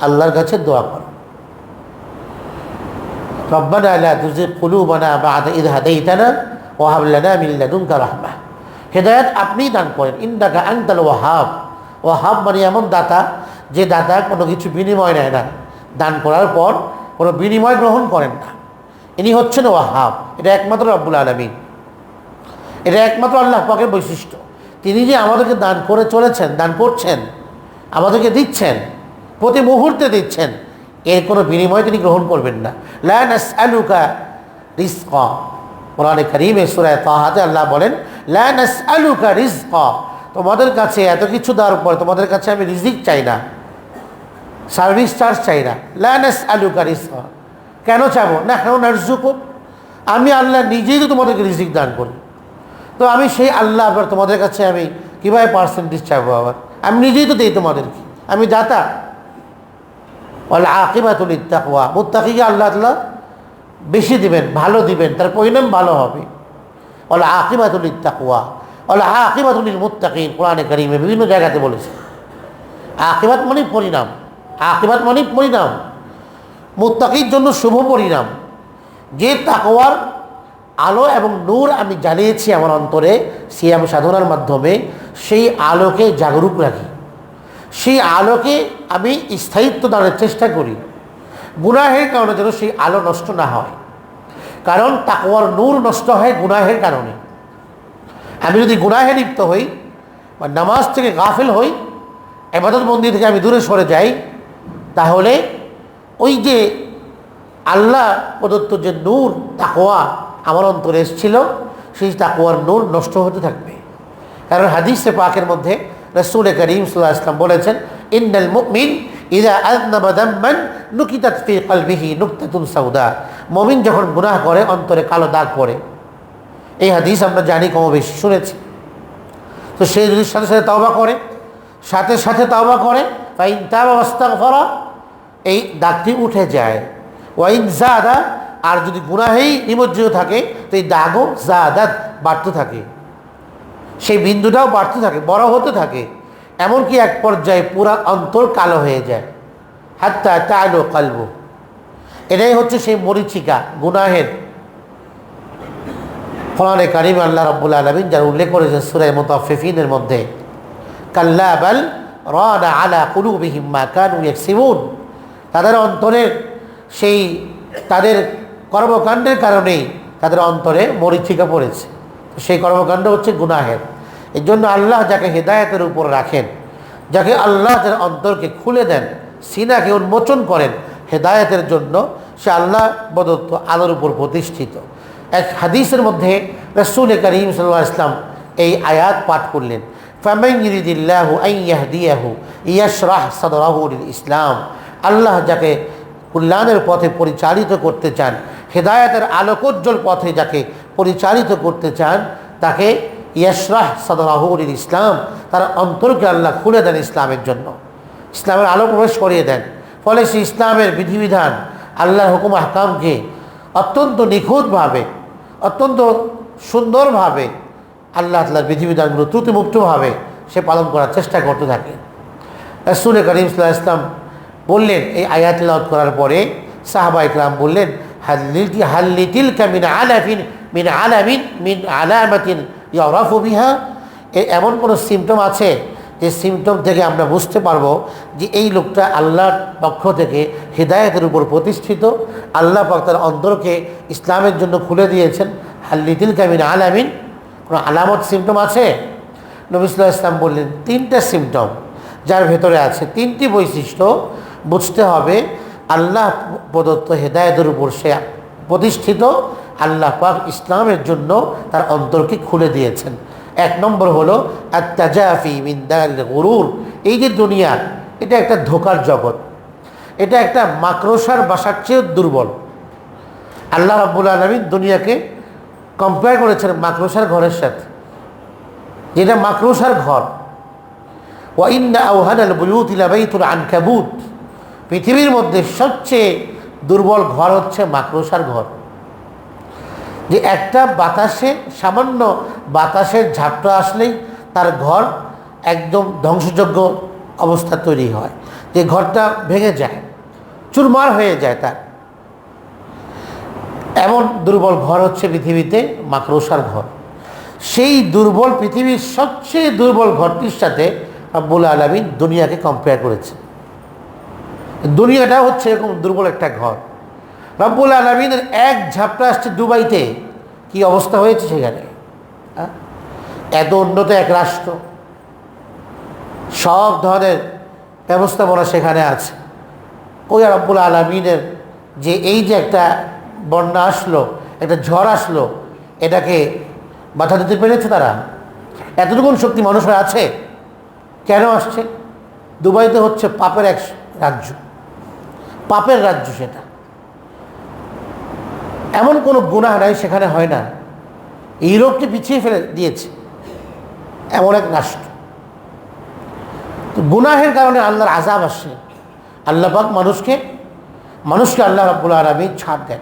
আল্লাহর কাছে দোয়া করো। রব্বানা লা তুজিগ কুলুবানা বা'দা ইদ হাদাইতানা ওয়া হাব লানা মিন লাদুনকা রাহমাহ হেদায়েত আপনিই দান করেন। ইন্নাকা আনতাল ওয়াহাব। ওয়াহাব মানে এমন দাতা যে দাতা কোনো কিছু বিনিময় নেয় না। দান করার পর কোনো বিনিময় গ্রহণ করেন না। ইনি হচ্ছেন ওয়াহাব। এটা একমাত্র রব্বুল আলমিন। এটা একমাত্র আল্লাহ পাকের বৈশিষ্ট্য। তিনি যে আমাদেরকে দান করে চলেছেন, দান করছেন, আমাদেরকে দিচ্ছেন প্রতি মুহূর্তে দিচ্ছেন। এর কোনো বিনিময় তিনি গ্রহণ করবেন না। আলুকা রিস্কা কোরআনে করিমে সুরায় তাহাতে আল্লাহ বলেন আলুকা রিস্কা তোমাদের কাছে এত কিছু দেওয়ার পরে তোমাদের কাছে আমি রিজিক চাই না। সার্ভিস চার্জ চাই না। লানাস আলুকা রিস্কা কেন চাবো? না কেন নার্জুকুম আমি আল্লাহ নিজেই তো তোমাদেরকে রিজিক দান করি। তো আমি সেই আল্লাহ আবার তোমাদের কাছে আমি কীভাবে পার্সেন্টেজ চাইব আবার? আমি নিজেই তো দিই তোমাদেরকে। আমি দাতা। আল্লাহ মুত্তাকিকে আল্লাহ তাল্লাহ বেশি দিবেন, ভালো দিবেন, তার পরিণাম ভালো হবে। আল্লাহ আকিবাতুল ইত্তাকওয়া আল্লাহ আকিবাতুল মুত্তাকিন, কোরআনে কারিমে বিভিন্ন জায়গাতে বলেছে। আকিবাত মানে পরিণাম। আকিবাত মানে পরিণাম। মুত্তাকির জন্য শুভ পরিণাম। যে তাকওয়ার আলো এবং নূর আমি জ্বালিয়েছি আমার অন্তরে সিয়াম সাধনার মাধ্যমে, সেই আলোকে জাগরুক রাখি। সেই আলোকে আমি স্থায়িত্ব দানের চেষ্টা করি। গুনাহের কারণে যেন সেই আলো নষ্ট না হয়। কারণ তাকওয়ার নূর নষ্ট হয় গুনাহের কারণে। আমি যদি গুনাহে লিপ্ত হই বা নামাজ থেকে গাফিল হই এবাদত মন্দির থেকে আমি দূরে সরে যাই, তাহলে ওই যে আল্লাহ প্রদত্ত যে নূর তাকোয়া আমার অন্তরে এসেছিল, সেই তাকোয়ার নূর নষ্ট হতে থাকবে। কারণ হাদিসে পাকের মধ্যে রসুল করিম সাল্লাহ ইসলাম বলেছেন ইন্নাল মুমিন ইদা আযনাবা দাম্মান নুকিতাত ফি কলবিহি সাউদা মুমিন যখন গুনাহ করে অন্তরে কালো দাগ পড়ে। এই হাদিস আমরা জানি কম বেশি শুনেছি। তো সে যদি সাথে সাথে তাওবা করে, সাথে সাথে তাওবা করে, ফাইন তাওবা ওয়াস্তাগফারা, এই দাগটি উঠে যায়। ওয়াইন জাদা, আর যদি গুনাহেই নিমজ্জিত থাকে, তো এই দাগও জাদাত বাড়তে থাকে। সেই বিন্দুটাও বাড়তে থাকে, বড় হতে থাকে। এমনকি এক পর্যায়ে পুরা অন্তর কালো হয়ে যায়। হাত্তা তালো কালবো। এটাই হচ্ছে সেই মরিচিকা, গুনাহের। ফলানে কারিম আল্লাহ রব্বুল আলমিন যার উল্লেখ করেছেন সুরাই মোতাফিফিনের মধ্যে, কাল্লা বাল রানা আলা কুলুবিহিম মা কানু ইয়াকসিবুন। তাদের অন্তরের সেই তাদের কর্মকাণ্ডের কারণেই তাদের অন্তরে মরিচিকা পড়েছে। সেই কর্মকাণ্ড হচ্ছে গুনাহের। এই জন্য আল্লাহ যাকে হেদায়তের উপর রাখেন, যাকে আল্লাহ তার অন্তরকে খুলে দেন, সিনাকে উন্মোচন করেন, হেদায়তের জন্য সে আল্লাহ প্রদত্ত আলোর উপর প্রতিষ্ঠিত। এক হাদিসের মধ্যে রসুল করিম সাল্লাহ ইসলাম এই আয়াত পাঠ করলেন ইসলাম। আল্লাহ যাকে কল্যাণের পথে পরিচালিত করতে চান, হেদায়তের আলোকোজ্জ্বল পথে যাকে পরিচালিত করতে চান, তাকে ইয়াশরাহ সাদরাহুল ইসলাম, তার অন্তরকে আল্লাহ খুলে দেন ইসলামের জন্য। ইসলামের আলো প্রবেশ করিয়ে দেন। ফলে সে ইসলামের বিধিবিধান, আল্লাহর হুকুম, আহকামকে অত্যন্ত নিখুঁতভাবে, অত্যন্ত সুন্দরভাবে আল্লাহ তাল্লার বিধিবিধানগুলো ত্রুটিমুক্তভাবে সে পালন করার চেষ্টা করতে থাকে। রসুল করিম সাল্লাহ ইসলাম বললেন, এই আয়াত লাউত করার পরে সাহাবা ইকরাম বললেন হাল্লিটি হাল্লিটিল মিন আলাফিন মিন আলামিন, মিন আলামাতিন ইয়ারাফু বিহা। এমন কোনো সিমটম আছে যে সিমটম থেকে আমরা বুঝতে পারব যে এই লোকটা আল্লাহর পক্ষ থেকে হৃদায়তের উপর প্রতিষ্ঠিত, আল্লাহ পাক তার অন্তরকে ইসলামের জন্য খুলে দিয়েছেন। হাল্লিদিল কামিন আলামিন, কোনো আলামত সিমটম আছে? নবিসুল্লাহ ইসলাম বললেন, তিনটা সিমটম যার ভেতরে আছে। তিনটি বৈশিষ্ট্য বুঝতে হবে, আল্লাহ প্রদত্ত হেদায়তের উপর সে প্রতিষ্ঠিত আল্লাহ পাক ইসলামের জন্য তার অন্তরকে খুলে দিয়েছেন। এক নম্বর হলো আত্মাজাফি মিন্দাল গরুর। এই যে দুনিয়া, এটা একটা ধোকার জগৎ। এটা একটা মাকড়সার বাসার চেয়েও দুর্বল। আল্লাহ রাব্বুল আলমিন দুনিয়াকে কম্পেয়ার করেছেন মাকড়সার ঘরের সাথে। যেটা মাকড়সার ঘর। আনকাবুত। পৃথিবীর মধ্যে সবচেয়ে দুর্বল ঘর হচ্ছে মাকড়সার ঘর। যে একটা বাতাসে, সামান্য বাতাসের ঝাপটা আসলেই তার ঘর একদম ধ্বংসযোগ্য অবস্থা তৈরি হয়। যে ঘরটা ভেঙে যায়, চুরমার হয়ে যায় তার। এমন দুর্বল ঘর হচ্ছে পৃথিবীতে মাকড়সার ঘর। সেই দুর্বল পৃথিবীর সবচেয়ে দুর্বল ঘরটির সাথে আব্বুল আলমিন দুনিয়াকে কম্পেয়ার করেছে দুনিয়াটা হচ্ছে এরকম দুর্বল একটা ঘর। রব্বুল আলমিনের এক ঝাপটা আসছে দুবাইতে। কি অবস্থা হয়েছে সেখানে? এত উন্নত এক রাষ্ট্র। সব ধরনের ব্যবস্থাপনা সেখানে আছে। ওই রব্বুল আলমিনের যে এই যে একটা বন্যা আসলো, একটা ঝড় আসলো, এটাকে বাধা দিতে পেরেছে তারা? এতটুকুন শক্তি মানুষের আছে? কেন আসছে? দুবাইতে হচ্ছে পাপের এক রাজ্য। পাপের রাজ্য সেটা। এমন কোনো গুনাহ নাই সেখানে হয় না। ইউরোপকে পিছিয়ে ফেলে দিয়েছে। এমন এক রাষ্ট্র। তো গুনাহের কারণে আল্লাহর আজাব আসে। আল্লাহ পাক মানুষকে মানুষকে আল্লাহ রাব্বুল আলমী ছাড় দেন।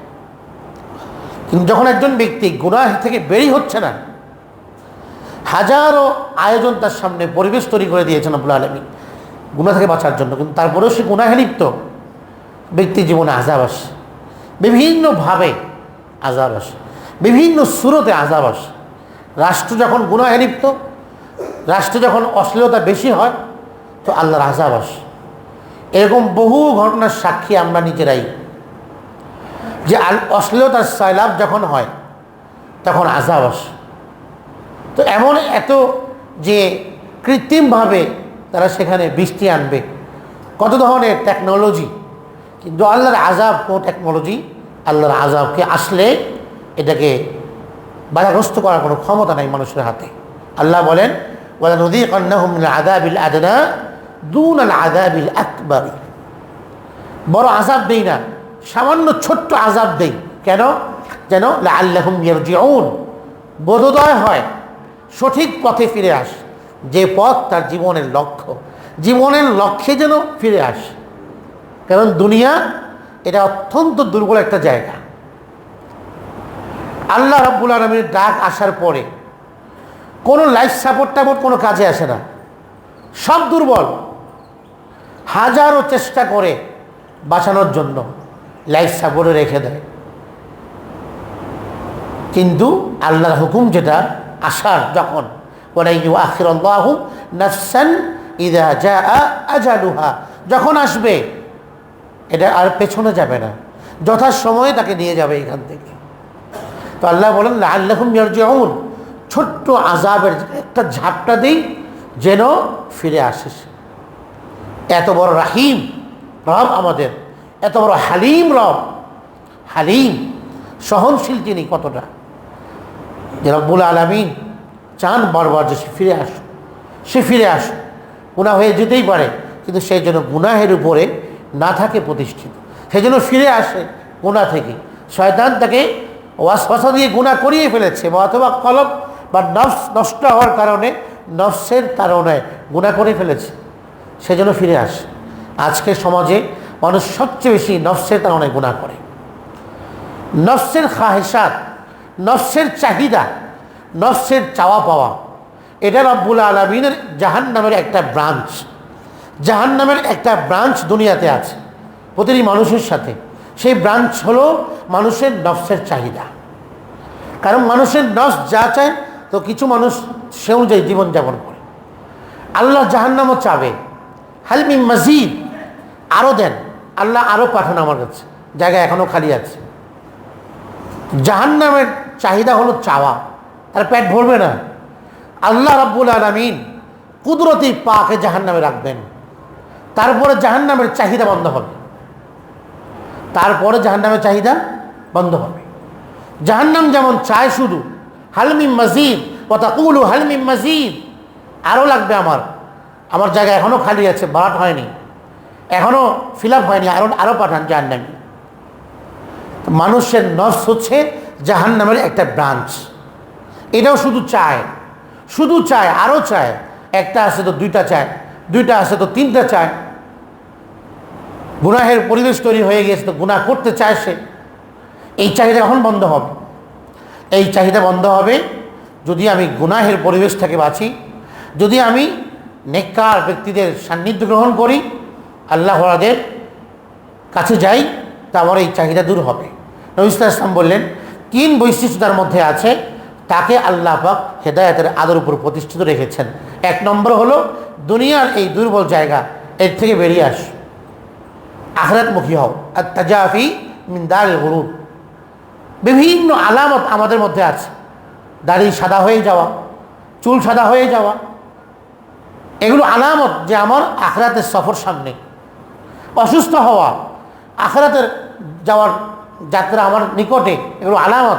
কিন্তু যখন একজন ব্যক্তি গুনাহ থেকে বেরি হচ্ছে না, হাজারো আয়োজন তার সামনে পরিবেশ তৈরি করে দিয়েছেন আব্বুল আলমী গুণা থেকে বাঁচার জন্য। কিন্তু তারপরেও সে গুনাহে লিপ্ত। ব্যক্তি জীবনে আজাব আসে। বিভিন্নভাবে আজাব আসে। বিভিন্ন সুরতে আজাব আসে। রাষ্ট্র যখন গুনাহে লিপ্ত, রাষ্ট্রে যখন অশ্লীলতা বেশি হয়, তো আল্লাহর আজাব আসে। এরকম বহু ঘটনার সাক্ষী আমরা নিজেরাই। যে অশ্লীলতার সয়লাভ যখন হয়, তখন আজাব আসে। তো এমন এত যে কৃত্রিমভাবে তারা সেখানে বৃষ্টি আনবে, কত ধরনের টেকনোলজি কিন্তু আল্লাহর আজাব কোনো টেকনোলজি আল্লাহর আজাবকে আসলে এটাকে বাধাগ্রস্ত করার কোনো ক্ষমতা নাই মানুষের হাতে। আল্লাহ বলেন ওলা নদী কন্যাহুম আদাবিল আদনা দুন আল আদাবিল আকবর। বড় আজাব দেই না, সামান্য ছোট্ট আজাব দেই। কেন? যেন আল্লাহম ইয়ারজিউন। বোধোদয় হয়, সঠিক পথে ফিরে আস। যে পথ তার জীবনের লক্ষ্য। জীবনের লক্ষ্যে যেন ফিরে আসে। কারণ দুনিয়া এটা অত্যন্ত দুর্বল একটা জায়গা। আল্লাহ রব্বুল আলমীর ডাক আসার পরে কোনো লাইফ সাপোর্ট টাপোর্ট কোনো কাজে আসে না। সব দুর্বল। হাজারো চেষ্টা করে বাঁচানোর জন্য লাইফ সাপোর্টে রেখে দেয়। কিন্তু আল্লাহর হুকুম যেটা, আসার যখন আখির আল্লাহু যখন আসবে এটা আর পেছনে যাবে না। যথাসময়ে তাকে নিয়ে যাবে এখান থেকে। তো আল্লাহ বলেন আল্লাহম ছোট্ট আজাবের একটা ঝাপটা দিই, যেন ফিরে আসে এত বড় রাহিম রব আমাদের, এত বড় হালিম রব। হালিম, সহনশীল তিনি কতটা। যে রব্বুল আলমিন চান বারবার যে সে ফিরে আসুক, সে ফিরে আসুক। গুণা হয়ে যেতেই পারে, কিন্তু সেই জন্য গুনাহের উপরে না থাকে প্রতিষ্ঠিত। সেই জন্য ফিরে আসে গুণা থেকে। শয়তান তাকে ওয়াসফাসা দিয়ে গুণা করিয়ে ফেলেছে। অথবা কলব বা নফস নষ্ট হওয়ার কারণে নফসের কারণে গুণা করে ফেলেছে। সেজন্য ফিরে আসে। আজকে সমাজে মানুষ সবচেয়ে বেশি নফসের কারণে গুণা করে। নফসের খাহেসাত নফসের চাহিদা, নফসের চাওয়া পাওয়া, এটা রব্বুল আলমিনের জাহান নামের একটা ব্রাঞ্চ। জাহান নামের একটা ব্রাঞ্চ দুনিয়াতে আছে, প্রতিটি মানুষের সাথে। সেই ব্রাঞ্চ হলো মানুষের নফসের চাহিদা। কারণ মানুষের নফস যা চায়, তো কিছু মানুষ সে অনুযায়ী জীবনযাপন করে। আল্লাহ জাহান্নামও চাবে। হালমি মজিদ আরও দেন। আল্লাহ আরও পাঠান আমার কাছে, জায়গা এখনও খালি আছে। জাহান্নামের চাহিদা হলো চাওয়া, তার পেট ভরবে না। আল্লাহ রাব্বুল আলমিন কুদরতি পাকে জাহান্নামে রাখবেন। তারপরে জাহান্নামের চাহিদা বন্ধ হবে। তারপরে জাহান্নামের চাহিদা বন্ধ হবে। জাহান্নাম যেমন চায় শুধু হালমিম মজিদ কতাকুলু হালমিম মজিদ। আরও লাগবে আমার। আমার জায়গা এখনও খালি আছে, বাট হয়নি। এখনও ফিল আপ হয়নি, আরও আরও পাঠান জাহান্নামি। মানুষের নফস হচ্ছে জাহান্নামের একটা ব্রাঞ্চ। এটাও শুধু চায়। শুধু চায়, আরও চায়। একটা আছে তো দুইটা চায়, দুইটা আছে তো তিনটা চায়। গুনাহের পরিবেশ তৈরি হয়ে গেছে তো গুনাহ করতে চায় সে। এই চাহিদা কখন বন্ধ হবে? এই চাহিদা বন্ধ হবে যদি আমি গুনাহের পরিবেশ থেকে বাঁচি, যদি আমি নেককার ব্যক্তিদের সান্নিধ্য গ্রহণ করি আল্লাহদের কাছে যাই, তা আমার এই চাহিদা দূর হবে। নবিস্তা ইসলাম বললেন, তিন বৈশিষ্ট্য তার মধ্যে আছে, তাকে আল্লাহ পাক হেদায়তের আদর উপর প্রতিষ্ঠিত রেখেছেন। এক নম্বর হলো, দুনিয়ার এই দুর্বল জায়গা এর থেকে বেরিয়ে আস। আখরাতমুখী হও। আর তাজাফি মিন্দার গরুর বিভিন্ন আলামত আমাদের মধ্যে আছে। দাড়ি সাদা হয়ে যাওয়া, চুল সাদা হয়ে যাওয়া। এগুলো আলামত যে আমার আখরাতের সফর সামনে। অসুস্থ হওয়া, আখরাতের যাওয়ার যাত্রা আমার নিকটে, এগুলো আলামত।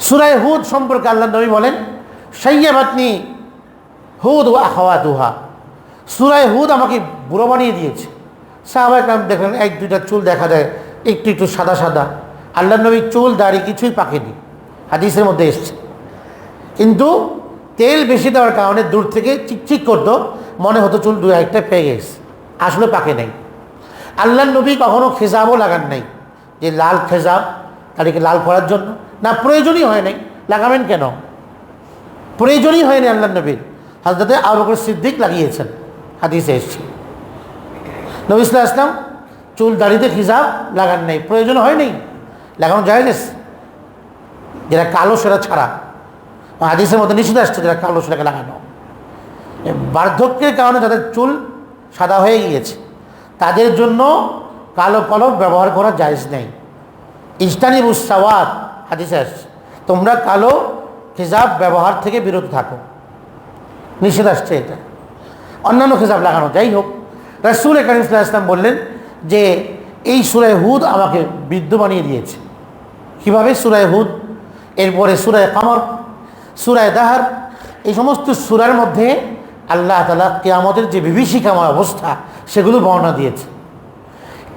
সুরায় হুদ সম্পর্কে আল্লাহ নবী বলেন সৈয়াবাতনি হুদ ও আখাওয়া দুহা সুরায় হুদ আমাকে বুড়ো বানিয়ে দিয়েছে। সাহাবাই কাম দেখলেন, এক, দুইটা চুল দেখা দেয় একটু একটু সাদা সাদা। আল্লাহ নবীর চুল, দাড়ি কিছুই পাকেনি। হাদিসের মধ্যে এসছে। কিন্তু তেল বেশি দেওয়ার কারণে দূর থেকে চিকচিক করতো, মনে হতো চুল দু একটা পেয়ে গেছে। আসলে পাকে নাই। আল্লাহ নবী কখনো খেজাবও লাগান নাই। যে লাল খেজাব, তাদেরকে লাল করার জন্য। না, প্রয়োজনই হয় নাই। লাগাবেন কেন? প্রয়োজনই হয়নি আল্লাহ নবীর। হাজরতে আবু বকর সিদ্দিক লাগিয়েছেন। হাদিসে এসছে। নবী ইসলাম চুল দাড়িতে খিজাব লাগান নাই। প্রয়োজন হয় নাই? লাগানো যায় যেটা কালো সেটা ছাড়া। হাদিসের মধ্যে নিষেধ আসছে যেটা কালো সেটাকে লাগানো। বার্ধক্যের কারণে তাদের চুল সাদা হয়ে গিয়েছে, তাদের জন্য কালো কলম ব্যবহার করা জায়জ নেই। ইস্তানি মুসাওয়াত হাদিসে আসছে। তোমরা কালো খিজাব ব্যবহার থেকে বিরত থাকো। নিষেধ আসছে এটা। অন্যান্য খিজাব লাগানো যাই হোক রাসুল করিম ইসলাম বললেন যে, এই সুরায় হুদ আমাকে বৃদ্ধ বানিয়ে দিয়েছে। কীভাবে সুরায় হুদ? এরপরে সুরায় কামর সুরায় দাহার, এই সমস্ত সুরার মধ্যে আল্লাহ তালা কেয়ামতের যে বিভীষিকাময় অবস্থা, সেগুলো বর্ণনা দিয়েছে।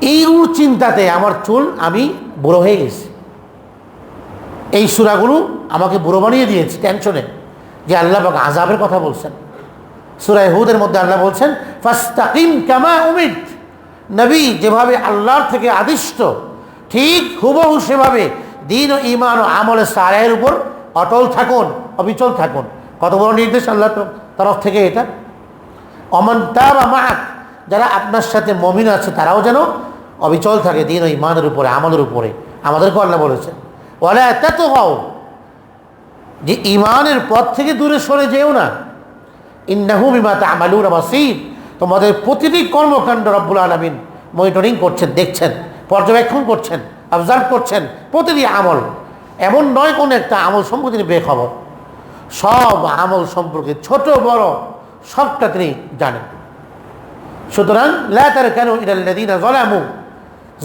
এইগুলোর চিন্তাতে আমার চুল আমি বুড়ো হয়ে গেছি। এই সুরাগুলো আমাকে বুড়ো বানিয়ে দিয়েছে, টেনশনে। যে আল্লাহ আজাবের কথা বলছেন। সুরায় হুদের মধ্যে আল্লাহ বলছেন, ফাস্তাকিম কামা উমিদ নবী যেভাবে আল্লাহর থেকে আদিষ্ট, ঠিক হুবহু সেভাবে দিন ও ইমান ও আমলে সারায়ের উপর অটল থাকুন, অবিচল থাকুন। কত বড় নির্দেশ আল্লাহর তরফ থেকে এটা। অমন তার আমাক যারা আপনার সাথে মমিন আছে তারাও যেন অবিচল থাকে দিন ও ইমানের উপরে, আমলের উপরে। আমাদেরকে আল্লাহ বলেছেন ওলা এত হও যে ইমানের পথ থেকে দূরে সরে যেও না। ইন্নাহু বিমা তামালুর বাসির। তোমাদের প্রতিটি কর্মকাণ্ড রব্বুল আলমিন মনিটরিং করছেন, দেখছেন, পর্যবেক্ষণ করছেন অবজার্ভ করছেন, প্রতিটি আমল। এমন নয় কোনো একটা আমল সম্পর্কে তিনি বেখবর। সব আমল সম্পর্কে ছোট, বড়, সবটা তিনি জানেন। সুতরাং ল্যাতার কেন ইরাল্লাদিনা জলামু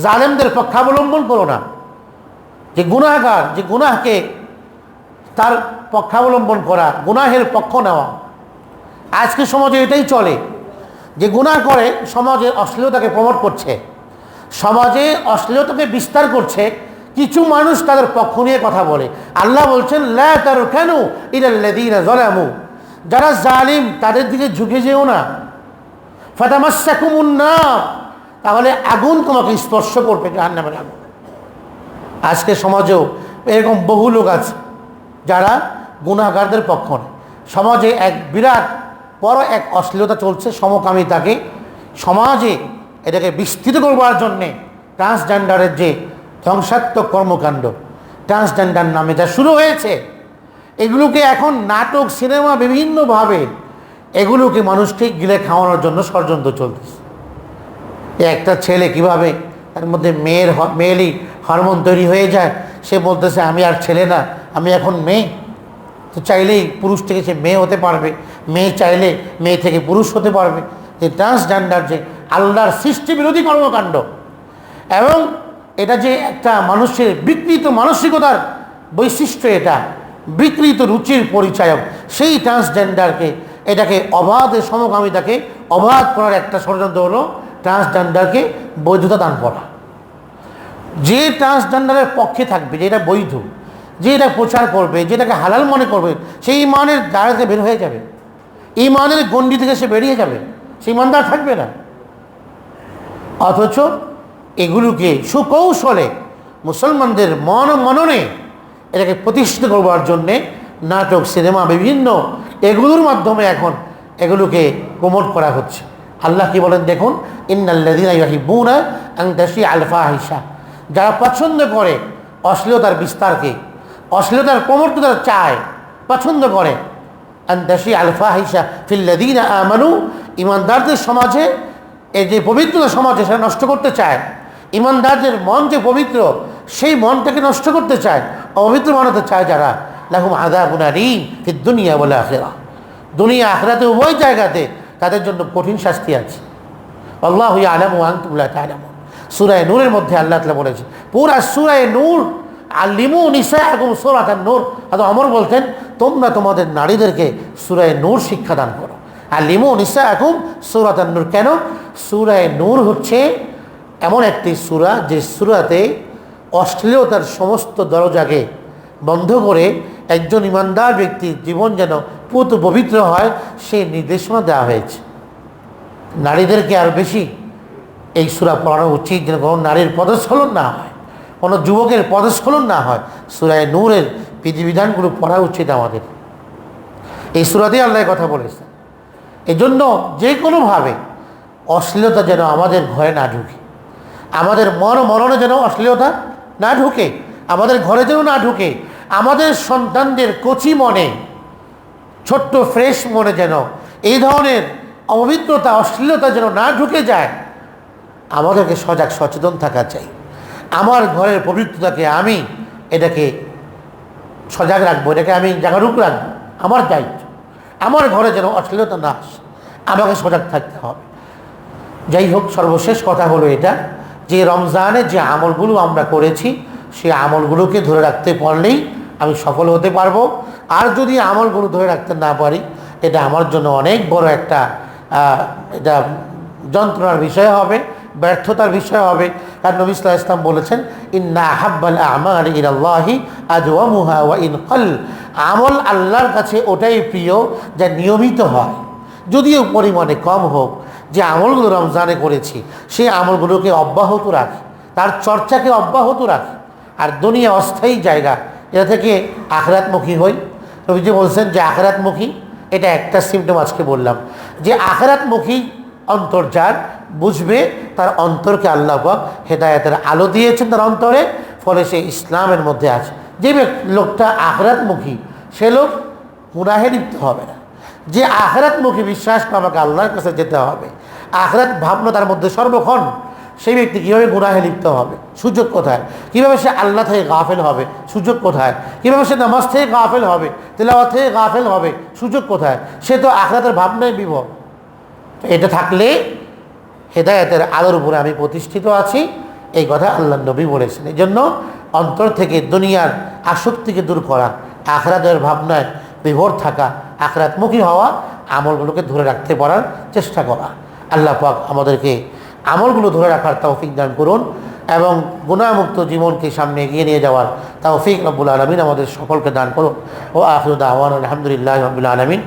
জালেমদের পক্ষাবলম্বন করো না। যে গুণাগার যে গুনাহকে তার পক্ষাবলম্বন করা, গুনাহের পক্ষ নেওয়া। আজকে সমাজে এটাই চলে যে গুনাহ করে সমাজে অশ্লীলতাকে প্রমোট করছে। সমাজে অশ্লীলতাকে বিস্তার করছে, কিছু মানুষ তাদের পক্ষ নিয়ে কথা বলে। আল্লাহ বলছেন, লা তার কেন ইরাল্লাদিনা জলামু যারা জালিম, তাদের দিকে ঝুঁকে যেও না। ফাতামাসাকুমুন্না তাহলে আগুন তোমাকে স্পর্শ করবে জাহান্নামের আগুন। আজকে সমাজেও এরকম বহু লোক আছে যারা গুণাগারদের পক্ষ সমাজে এক বিরাট বড় এক অশ্লীলতা চলছে সমকামিতাকে। সমাজে এটাকে বিস্তৃত করবার জন্যে ট্রান্সজেন্ডারের যে ধ্বংসাত্মক কর্মকাণ্ড ট্রান্সজেন্ডার নামে যা শুরু হয়েছে, এগুলোকে এখন নাটক, সিনেমা বিভিন্নভাবে এগুলোকে মানুষকে গিলে খাওয়ানোর জন্য ষড়যন্ত্র চলতেছে। একটা ছেলে কীভাবে তার মধ্যে মেয়ের মেয়েরই হরমোন তৈরি হয়ে যায়, সে বলতেছে, আমি আর ছেলে না, আমি এখন মেয়ে। তো চাইলেই পুরুষ থেকে সে মেয়ে হতে পারবে। মেয়ে চাইলে মেয়ে থেকে পুরুষ হতে পারবে। যে ট্রান্সজেন্ডার যে আল্লাহর সৃষ্টি বিরোধী কর্মকাণ্ড। এবং এটা যে একটা মানুষের বিকৃত মানসিকতার বৈশিষ্ট্য এটা, বিকৃত রুচির পরিচায়ক, সেই ট্রান্সজেন্ডারকে এটাকে অবাধে সমকামিতাকে অবাধ করার একটা ষড়যন্ত্র হলো ট্রান্সজেন্ডারকে বৈধতা দান করা। যে ট্রান্সজেন্ডারের পক্ষে থাকবে যেটা বৈধ যে এটা প্রচার করবে যেটাকে হালাল মনে করবে, সেই ইমানের দাঁড়াতে বের হয়ে যাবে। ইমানের গণ্ডি থেকে সে বেরিয়ে যাবে, সেই ইমানদার থাকবে না। অথচ এগুলোকে সুকৌশলে মুসলমানদের মন মননে এটাকে প্রতিষ্ঠিত করবার জন্যে নাটক, সিনেমা, বিভিন্ন এগুলোর মাধ্যমে এখন এগুলোকে প্রমোট করা হচ্ছে। আল্লাহ কি বলেন দেখুন, ইন্নাল্লাযীনা ইউহিব্বুনা আন তাশিআ আল ফাহিশা যারা পছন্দ করে অশ্লীলতার বিস্তারকে অশ্লীলতার প্রমর্ত তারা চায়, পছন্দ করে। আন তাশিআ আল ফাহিশা ফিল্লাযীনা আমানু, ইমানদারদের সমাজে এই যে পবিত্রতা সমাজে সেটা নষ্ট করতে চায়, ইমানদারদের মন যে পবিত্র, সেই মনটাকে নষ্ট করতে চায়, অপবিত্র বানাতে চায় যারা? লাহুম আদাবুন আলীম ফি দুনিয়া বলে আখেরা। দুনিয়া আখরাতে উভয় জায়গাতে তাদের জন্য কঠিন শাস্তি আছে। আল্লাহ আলম আলম সুরায় নূরের মধ্যে আল্লাহ তালা বলেছে পুরা সুরায় নূর আলিমু নিসা এবং সোরাত নূর হয়তো অমর বলতেন, তোমরা তোমাদের নারীদেরকে সুরায় নূর শিক্ষাদান করো। আর লিমু নিসা এখন সুরাত নূর কেন? সুরায় নূর হচ্ছে এমন একটি সুরা যে সুরাতে অশ্লীলতার সমস্ত দরজাকে বন্ধ করে একজন ইমানদার ব্যক্তির জীবন যেন পুত পবিত্র হয়, সেই নির্দেশনা দেওয়া হয়েছে। নারীদেরকে আর বেশি এই সুরা পড়ানো উচিত, যেন কোনো নারীর পদস্খলন না হয়। কোনো যুবকের পদস্খলন না হয়। সুরায় নূরের বিধিবিধানগুলো পড়া উচিত আমাদের। এই সুরাতেই আল্লাহ কথা বলেছে এই জন্য যে কোনোভাবে অশ্লীলতা যেন আমাদের ঘরে না ঢুকে, আমাদের মন মরণে যেন অশ্লীলতা না ঢুকে, আমাদের ঘরে যেন না ঢুকে, আমাদের সন্তানদের কচি মনে, ছোট্ট ফ্রেশ মনে যেন, এই ধরনের অপবিত্রতা, অশ্লীলতা যেন না ঢুকে যায়, আমাদেরকে সজাগ সচেতন থাকা চাই। আমার ঘরের পবিত্রতাকে আমি এটাকে সজাগ রাখব, এটাকে আমি জাগরুক রাখব, আমার দায়িত্ব। আমার ঘরে যেন অশ্লীলতা না আসে, আমাকে সজাগ থাকতে হবে। যাই হোক, সর্বশেষ কথা হলো এটা, যে রমজানে যে আমলগুলো আমরা করেছি সেই আমলগুলোকে ধরে রাখতে পারলেই আমি সফল হতে পারব। আর যদি আমলগুলো ধরে রাখতে না পারি, এটা আমার জন্য অনেক বড় একটা এটা যন্ত্রণার বিষয় হবে। ব্যর্থতার বিষয় হবে। কারণ নবী ইসলাম ইসলাম বলেছেন, ইন্না হাব্বাল আমাল ইলাল্লাহি আজওয়ামুহা ওয়া ইন কল আমল আল্লাহর কাছে ওটাই প্রিয় যা নিয়মিত হয়। যদিও পরিমাণে কম হোক, যে আমলগুলো রমজানে করেছি, সেই আমলগুলোকে অব্যাহত রাখি। তার চর্চাকে অব্যাহত রাখি। আর দুনিয়া অস্থায়ী জায়গা, এটা থেকে আখরাতমুখী হই। রবিজি বলছেন যে আখরাতমুখী, এটা একটা সিমটম আজকে বললাম। যে আখরাতমুখী অন্তর যার বুঝবে, তার অন্তরকে আল্লাহ হেদায়তের আলো দিয়েছেন তার অন্তরে, ফলে সে ইসলামের মধ্যে আছে। যে লোকটা আখরাতমুখী, সে লোক গুনাহে লিপ্ত হবে না। যে আখরাতমুখী বিশ্বাস আমাকে আল্লাহর কাছে যেতে হবে, আখরাত ভাবনা তার মধ্যে সর্বক্ষণ, সেই ব্যক্তি কীভাবে গুনাহে লিপ্ত হবে? সুযোগ কোথায়? কীভাবে সে আল্লাহ থেকে গাফেল হবে? সুযোগ কোথায়? কীভাবে সে নামাজ থেকে গাফেল হবে? তেলাওয়াত থেকে গাফেল হবে? সুযোগ কোথায়? সে তো আখরাতের ভাবনায় বিভর। তো এটা থাকলে হেদায়তের আলোর উপরে আমি প্রতিষ্ঠিত আছি। এই কথা আল্লাহ নবী বলেছেন। এই জন্য অন্তর থেকে দুনিয়ার আসক্তিকে দূর করা, আখরাতের ভাবনায় বিভোর থাকা, আখরাতমুখী হওয়া আমলগুলোকে ধরে রাখতে পারার চেষ্টা করা। আল্লাহ পাক আমাদেরকে আমলগুলো ধরে রাখার তৌফিক দান করুন এবং গুণামুক্ত জীবনকে সামনে এগিয়ে নিয়ে যাওয়ার তৌফিক রব্বুল আলমিন আমাদের সকলকে দান করুন। ও আখরুদ আওয়ান আলহামদুলিল্লাহ রব্বুল আলমিন।